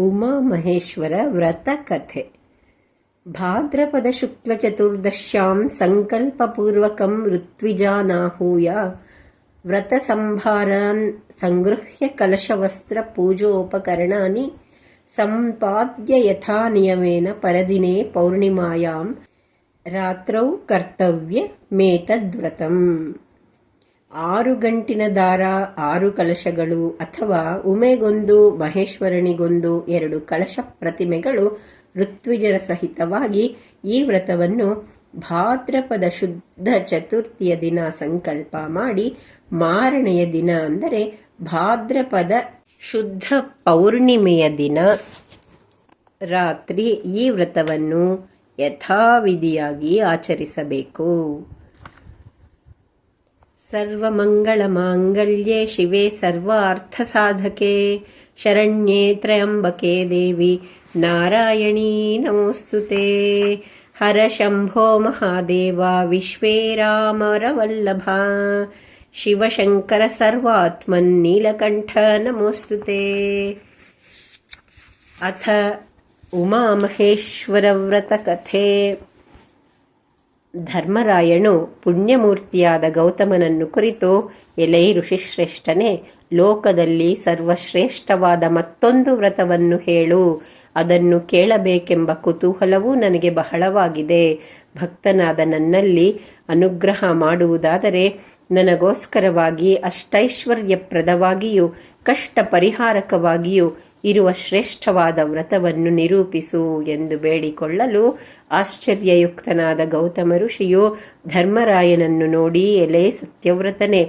उमामहेश्वरव्रतकथे भाद्रपदशुक्लचतुर्दश्यां सङ्कल्पपूर्वकं ऋत्विजानाहूय व्रतसम्भारान् सङ्गृह्य कलशवस्त्रपूजोपकरणानि सम्पाद्य यथा नियमेन परदिने पौर्णिमायां रात्रौ कर्तव्यमेतद्व्रतम् ಆರು ಗಂಟಿನ ದಾರ, ಆರು ಕಲಶಗಳು ಅಥವಾ ಉಮೆಗೊಂದು, ಮಹೇಶ್ವರನಿಗೊಂದು ಎರಡು ಕಲಶ ಪ್ರತಿಮೆಗಳು ಋತ್ವಿಜರ ಸಹಿತವಾಗಿ ಈ ವ್ರತವನ್ನು ಭಾದ್ರಪದ ಶುದ್ಧ ಚತುರ್ಥಿಯ ದಿನ ಸಂಕಲ್ಪ ಮಾಡಿ ಮಾರನೆಯ ದಿನ ಅಂದರೆ ಭಾದ್ರಪದ ಶುದ್ಧ ಪೌರ್ಣಿಮೆಯ ದಿನ. ರಾತ್ರಿ ಈ ವ್ರತವನ್ನು ಯಥಾವಿಧಿಯಾಗಿ ಆಚರಿಸಬೇಕು. सर्वमङ्गलमाङ्गल्ये शिवे सर्वार्थसाधके शरण्ये त्र्यम्बके देवि नारायणी नमोऽस्तु ते। हर शम्भो महादेवा विश्वे रामरवल्लभा शिवशङ्कर सर्वात्मन्नीलकण्ठ नमोऽस्तु ते। अथ उमामहेश्वरव्रतकथे ಧರ್ಮರಾಯನು ಪುಣ್ಯಮೂರ್ತಿಯಾದ ಗೌತಮನನ್ನು ಕುರಿತು, ಎಲೈ ಋಷಿಶ್ರೇಷ್ಠನೇ, ಲೋಕದಲ್ಲಿ ಸರ್ವಶ್ರೇಷ್ಠವಾದ ಮತ್ತೊಂದು ವ್ರತವನ್ನು ಹೇಳು. ಅದನ್ನು ಕೇಳಬೇಕೆಂಬ ಕುತೂಹಲವೂ ನನಗೆ ಬಹಳವಾಗಿದೆ. ಭಕ್ತನಾದ ನನ್ನಲ್ಲಿ ಅನುಗ್ರಹ ಮಾಡುವುದಾದರೆ ನನಗೋಸ್ಕರವಾಗಿ ಅಷ್ಟೈಶ್ವರ್ಯಪ್ರದವಾಗಿಯೂ ಕಷ್ಟ ಪರಿಹಾರಕವಾಗಿಯೂ ಇರುವ ಶ್ರೇಷ್ಠವಾದ ವ್ರತವನ್ನು ನಿರೂಪಿಸು ಎಂದು ಬೇಡಿಕೊಳ್ಳಲು ಆಶ್ಚರ್ಯಯುಕ್ತನಾದ ಗೌತಮ ಋಷಿಯು ಧರ್ಮರಾಯನನ್ನು ನೋಡಿ, ಎಲೆ ಸತ್ಯವ್ರತನೆ,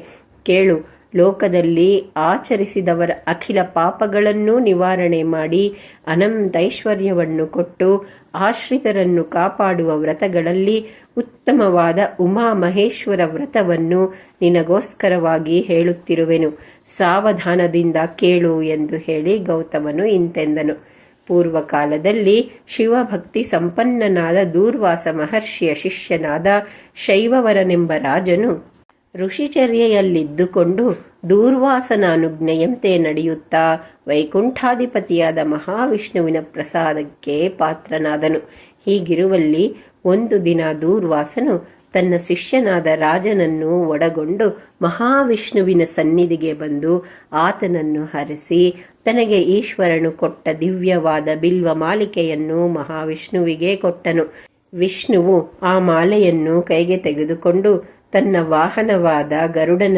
ಕೇಳು. ಲೋಕದಲ್ಲಿ ಆಚರಿಸಿದವರ ಅಖಿಲ ಪಾಪಗಳನ್ನೂ ನಿವಾರಣೆ ಮಾಡಿ ಅನಂತೈಶ್ವರ್ಯವನ್ನು ಕೊಟ್ಟು ಆಶ್ರಿತರನ್ನು ಕಾಪಾಡುವ ವ್ರತಗಳಲ್ಲಿ ಉತ್ತಮವಾದ ಉಮಾ ಮಹೇಶ್ವರ ವ್ರತವನ್ನು ನಿನಗೋಸ್ಕರವಾಗಿ ಹೇಳುತ್ತಿರುವೆನು. ಸಾವಧಾನದಿಂದ ಕೇಳು ಎಂದು ಹೇಳಿ ಗೌತಮನು ಇಂತೆಂದನು. ಪೂರ್ವಕಾಲದಲ್ಲಿ ಶಿವಭಕ್ತಿ ಸಂಪನ್ನನಾದ ದೂರ್ವಾಸ ಮಹರ್ಷಿಯ ಶಿಷ್ಯನಾದ ಶೈವವರನೆಂಬ ರಾಜನು ಋಷಿಚರ್ಯೆಯಲ್ಲಿದ್ದುಕೊಂಡು ದೂರ್ವಾಸನ ಅನುಜ್ಞೆಯಂತೆ ನಡೆಯುತ್ತಾ ವೈಕುಂಠಾಧಿಪತಿಯಾದ ಮಹಾವಿಷ್ಣುವಿನ ಪ್ರಸಾದಕ್ಕೆ ಪಾತ್ರನಾದನು. ಹೀಗಿರುವಲ್ಲಿ ಒಂದು ದಿನ ದೂರ್ವಾಸನು ತನ್ನ ಶಿಷ್ಯನಾದ ರಾಜನನ್ನು ಒಡಗೊಂಡು ಮಹಾವಿಷ್ಣುವಿನ ಸನ್ನಿಧಿಗೆ ಬಂದು ಆತನನ್ನು ಹರಿಸಿ, ತನಗೆ ಈಶ್ವರನು ಕೊಟ್ಟ ದಿವ್ಯವಾದ ಬಿಲ್ವ ಮಾಲಿಕೆಯನ್ನು ಮಹಾವಿಷ್ಣುವಿಗೆ ಕೊಟ್ಟನು. ವಿಷ್ಣುವು ಆ ಮಾಲೆಯನ್ನು ಕೈಗೆ ತೆಗೆದುಕೊಂಡು ತನ್ನ ವಾಹನವಾದ ಗರುಡನ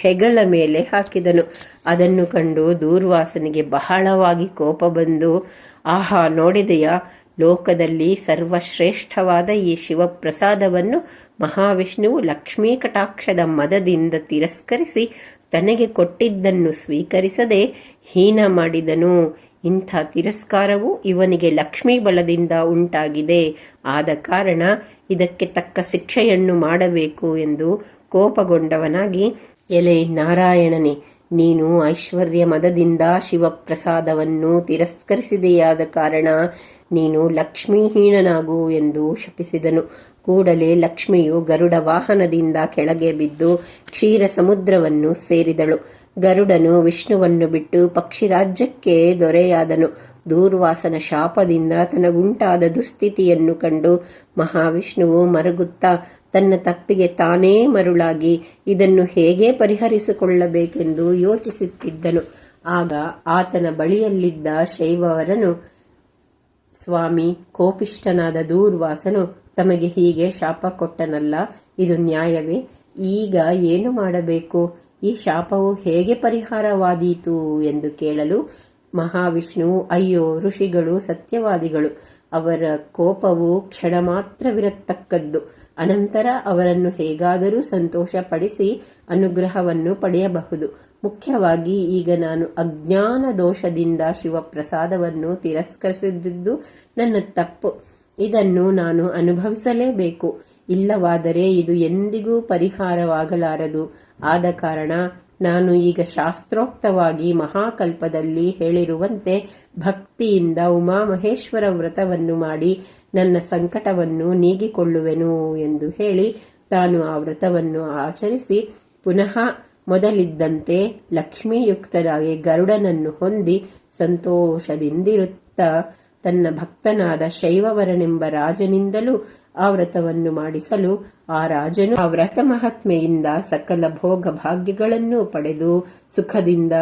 ಹೆಗಲ ಮೇಲೆ ಹಾಕಿದನು. ಅದನ್ನು ಕಂಡು ದೂರ್ವಾಸನಿಗೆ ಬಹಳವಾಗಿ ಕೋಪ ಬಂದು, ಆಹಾ, ನೋಡಿದೆಯಾ? ಲೋಕದಲ್ಲಿ ಸರ್ವಶ್ರೇಷ್ಠವಾದ ಈ ಶಿವಪ್ರಸಾದವನ್ನು ಮಹಾವಿಷ್ಣುವು ಲಕ್ಷ್ಮೀ ಕಟಾಕ್ಷದ ಮದದಿಂದ ತಿರಸ್ಕರಿಸಿ ತನಗೆ ಕೊಟ್ಟಿದ್ದನ್ನು ಸ್ವೀಕರಿಸದೆ ಹೀನ ಮಾಡಿದನು. ಇಂಥ ತಿರಸ್ಕಾರವು ಇವನಿಗೆ ಲಕ್ಷ್ಮೀ ಬಲದಿಂದ ಉಂಟಾಗಿದೆ. ಆದ ಕಾರಣ ಇದಕ್ಕೆ ತಕ್ಕ ಶಿಕ್ಷೆಯನ್ನು ಮಾಡಬೇಕು ಎಂದು ಕೋಪಗೊಂಡವನಾಗಿ, ಎಲೆ ನಾರಾಯಣನೇ ನೀನು ಐಶ್ವರ್ಯ ಮದದಿಂದ ಶಿವಪ್ರಸಾದವನ್ನು ತಿರಸ್ಕರಿಸಿದೆಯಾದ ಕಾರಣ ನೀನು ಲಕ್ಷ್ಮೀಹೀನನಾಗು ಎಂದು ಶಪಿಸಿದನು. ಕೂಡಲೇ ಲಕ್ಷ್ಮಿಯು ಗರುಡ ವಾಹನದಿಂದ ಕೆಳಗೆ ಬಿದ್ದು ಕ್ಷೀರ ಸಮುದ್ರವನ್ನು ಸೇರಿದಳು. ಗರುಡನು ವಿಷ್ಣುವನ್ನು ಬಿಟ್ಟು ಪಕ್ಷಿ ರಾಜ್ಯಕ್ಕೆ ದೊರೆಯಾದನು. ದೂರ್ವಾಸನ ಶಾಪದಿಂದ ತನಗುಂಟಾದ ದುಸ್ಥಿತಿಯನ್ನು ಕಂಡು ಮಹಾವಿಷ್ಣುವು ಮರಗುತ್ತಾ ತನ್ನ ತಪ್ಪಿಗೆ ತಾನೇ ಮರುಳಾಗಿ ಇದನ್ನು ಹೇಗೆ ಪರಿಹರಿಸಿಕೊಳ್ಳಬೇಕೆಂದು ಯೋಚಿಸುತ್ತಿದ್ದನು. ಆಗ ಆತನ ಬಳಿಯಲ್ಲಿದ್ದ ಶೈವವರನು ಸ್ವಾಮಿ ಕೋಪಿಷ್ಟನಾದ ದೂರ್ವಾಸನು ತಮಗೆ ಹೀಗೆ ಶಾಪ ಕೊಟ್ಟನಲ್ಲ, ಇದು ನ್ಯಾಯವೇ? ಈಗ ಏನು ಮಾಡಬೇಕು? ಈ ಶಾಪವು ಹೇಗೆ ಪರಿಹಾರವಾದೀತು? ಎಂದು ಕೇಳಲು ಮಹಾವಿಷ್ಣು, ಅಯ್ಯೋ, ಋಷಿಗಳು ಸತ್ಯವಾದಿಗಳು. ಅವರ ಕೋಪವು ಕ್ಷಣ ಮಾತ್ರವಿರತಕ್ಕದ್ದು ಅನಂತರ ಅವರನ್ನು ಹೇಗಾದರೂ ಸಂತೋಷಪಡಿಸಿ ಅನುಗ್ರಹವನ್ನು ಪಡೆಯಬಹುದು. ಮುಖ್ಯವಾಗಿ ಈಗ ನಾನು ಅಜ್ಞಾನ ದೋಷದಿಂದ ಶಿವಪ್ರಸಾದವನ್ನು ತಿರಸ್ಕರಿಸಿದ್ದು ನನ್ನ ತಪ್ಪು. ಇದನ್ನು ನಾನು ಅನುಭವಿಸಲೇಬೇಕು. ಇಲ್ಲವಾದರೆ ಇದು ಎಂದಿಗೂ ಪರಿಹಾರವಾಗಲಾರದು. ಆದ ಕಾರಣ ನಾನು ಈಗ ಶಾಸ್ತ್ರೋಕ್ತವಾಗಿ ಮಹಾಕಲ್ಪದಲ್ಲಿ ಹೇಳಿರುವಂತೆ ಭಕ್ತಿಯಿಂದ ಉಮಾಮಹೇಶ್ವರ ವ್ರತವನ್ನು ಮಾಡಿ ನನ್ನ ಸಂಕಟವನ್ನು ನೀಗಿಕೊಳ್ಳುವೆನು ಎಂದು ಹೇಳಿ ತಾನು ಆ ವ್ರತವನ್ನು ಆಚರಿಸಿ ಪುನಃ ಮೊದಲಿದ್ದಂತೆ ಲಕ್ಷ್ಮೀಯುಕ್ತರಾಗಿ ಗರುಡನನ್ನು ಹೊಂದಿ ಸಂತೋಷದಿಂದಿರುತ್ತಾ ತನ್ನ ಭಕ್ತನಾದ ಶೈವವರನೆಂಬ ರಾಜನಿಂದಲೂ ಆ ವ್ರತವನ್ನು ಮಾಡಿಸಲು ಆ ರಾಜನು ಆ ವ್ರತ ಮಹಾತ್ಮೆಯಿಂದ ಸಕಲ ಭೋಗ ಭಾಗ್ಯಗಳನ್ನು ಪಡೆದು ಸುಖದಿಂದ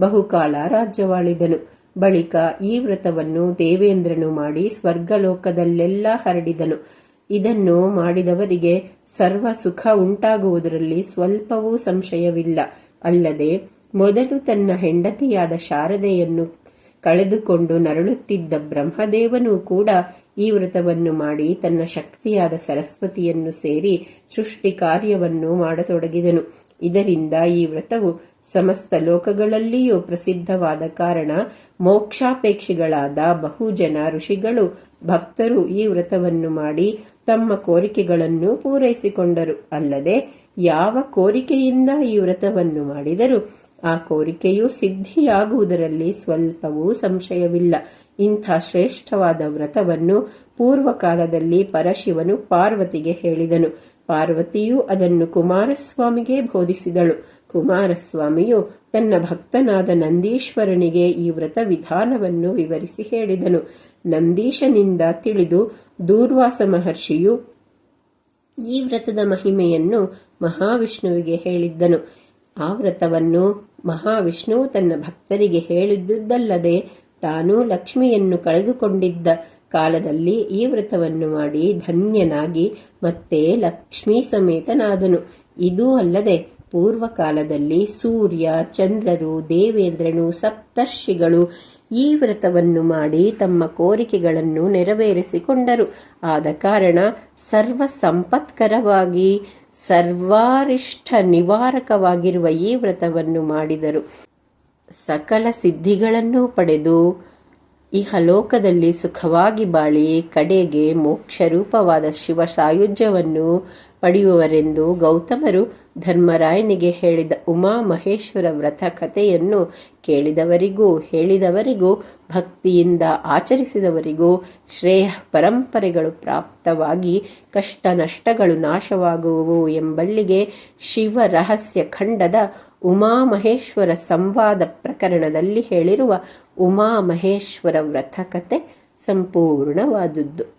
ಬಹುಕಾಲ ರಾಜ್ಯವಾಳಿದನು. ಬಳಿಕ ಈ ವ್ರತವನ್ನು ದೇವೇಂದ್ರನು ಮಾಡಿ ಸ್ವರ್ಗಲೋಕದಲ್ಲೆಲ್ಲ ಹರಡಿದನು. ಇದನ್ನು ಮಾಡಿದವರಿಗೆ ಸರ್ವ ಸುಖ ಉಂಟಾಗುವುದರಲ್ಲಿ ಸ್ವಲ್ಪವೂ ಸಂಶಯವಿಲ್ಲ. ಅಲ್ಲದೆ ಮೊದಲು ತನ್ನ ಹೆಂಡತಿಯಾದ ಶಾರದೆಯನ್ನು ಕಳೆದುಕೊಂಡು ನರಳುತ್ತಿದ್ದ ಬ್ರಹ್ಮದೇವನು ಕೂಡ ಈ ವ್ರತವನ್ನು ಮಾಡಿ ತನ್ನ ಶಕ್ತಿಯಾದ ಸರಸ್ವತಿಯನ್ನು ಸೇರಿ ಸೃಷ್ಟಿ ಕಾರ್ಯವನ್ನು ಮಾಡತೊಡಗಿದನು. ಇದರಿಂದ ಈ ವ್ರತವು ಸಮಸ್ತ ಲೋಕಗಳಲ್ಲಿಯೂ ಪ್ರಸಿದ್ಧವಾದ ಕಾರಣ ಮೋಕ್ಷಾಪೇಕ್ಷಿಗಳಾದ ಬಹುಜನ ಋಷಿಗಳು ಭಕ್ತರು ಈ ವ್ರತವನ್ನು ಮಾಡಿ ತಮ್ಮ ಕೋರಿಕೆಗಳನ್ನು ಪೂರೈಸಿಕೊಂಡರು. ಅಲ್ಲದೆ ಯಾವ ಕೋರಿಕೆಯಿಂದ ಈ ವ್ರತವನ್ನು ಮಾಡಿದರೂ ಆ ಕೋರಿಕೆಯು ಸಿದ್ಧಿಯಾಗುವುದರಲ್ಲಿ ಸ್ವಲ್ಪವೂ ಸಂಶಯವಿಲ್ಲ. ಇಂಥ ಶ್ರೇಷ್ಠವಾದ ವ್ರತವನ್ನು ಪೂರ್ವಕಾಲದಲ್ಲಿ ಪರಶಿವನು ಪಾರ್ವತಿಗೆ ಹೇಳಿದನು. ಪಾರ್ವತಿಯು ಅದನ್ನು ಕುಮಾರಸ್ವಾಮಿಗೆ ಬೋಧಿಸಿದಳು. ಕುಮಾರಸ್ವಾಮಿಯು ತನ್ನ ಭಕ್ತನಾದ ನಂದೀಶ್ವರನಿಗೆ ಈ ವ್ರತ ವಿಧಾನವನ್ನು ವಿವರಿಸಿ ಹೇಳಿದನು. ನಂದೀಶನಿಂದ ತಿಳಿದು ದೂರ್ವಾಸ ಮಹರ್ಷಿಯು ಈ ವ್ರತದ ಮಹಿಮೆಯನ್ನು ಮಹಾವಿಷ್ಣುವಿಗೆ ಹೇಳಿದ್ದನು. ಆ ವ್ರತವನ್ನು ಮಹಾವಿಷ್ಣುವು ತನ್ನ ಭಕ್ತರಿಗೆ ಹೇಳಿದ್ದುದಲ್ಲದೆ ತಾನು ಲಕ್ಷ್ಮಿಯನ್ನು ಕಳೆದುಕೊಂಡಿದ್ದ ಕಾಲದಲ್ಲಿ ಈ ವ್ರತವನ್ನು ಮಾಡಿ ಧನ್ಯನಾಗಿ ಮತ್ತೆ ಲಕ್ಷ್ಮೀ ಸಮೇತನಾದನು. ಇದೂ ಅಲ್ಲದೆ ಪೂರ್ವಕಾಲದಲ್ಲಿ ಸೂರ್ಯ, ಚಂದ್ರರು, ದೇವೇಂದ್ರನು, ಸಪ್ತರ್ಷಿಗಳು ಈ ವ್ರತವನ್ನು ಮಾಡಿ ತಮ್ಮ ಕೋರಿಕೆಗಳನ್ನು ನೆರವೇರಿಸಿಕೊಂಡರು. ಆದ ಕಾರಣ ಸರ್ವ ಸಂಪತ್ಕರವಾಗಿ ಸರ್ವಾರಿಷ್ಟ ನಿವಾರಕವಾಗಿರುವ ಈ ವ್ರತವನ್ನು ಮಾಡಿದರು. ಸಕಲ ಸಿದ್ಧಿಗಳನ್ನು ಪಡೆದು ಇಹಲೋಕದಲ್ಲಿ ಸುಖವಾಗಿ ಬಾಳಿ ಕಡೆಗೆ ಮೋಕ್ಷ ರೂಪವಾದ ಶಿವ ಸಾಯುಜ್ಯವನ್ನು ಪಡೆಯುವರೆಂದು ಗೌತಮರು ಧರ್ಮರಾಯನಿಗೆ ಹೇಳಿದ ಉಮಾ ಮಹೇಶ್ವರ ವ್ರತ ಕಥೆಯನ್ನು ಕೇಳಿದವರಿಗೂ, ಹೇಳಿದವರಿಗೂ, ಭಕ್ತಿಯಿಂದ ಆಚರಿಸಿದವರಿಗೂ ಶ್ರೇಯ ಪರಂಪರೆಗಳು ಪ್ರಾಪ್ತವಾಗಿ ಕಷ್ಟ ನಷ್ಟಗಳು ನಾಶವಾಗುವು ಎಂಬಲ್ಲಿಗೆ ಶಿವ ರಹಸ್ಯ ಖಂಡದ ಉಮಾಮಹೇಶ್ವರ ಸಂವಾದ ಪ್ರಕರಣದಲ್ಲಿ ಹೇಳಿರುವ ಉಮಾಮಹೇಶ್ವರ ವ್ರತ ಕತೆ ಸಂಪೂರ್ಣವಾದುದು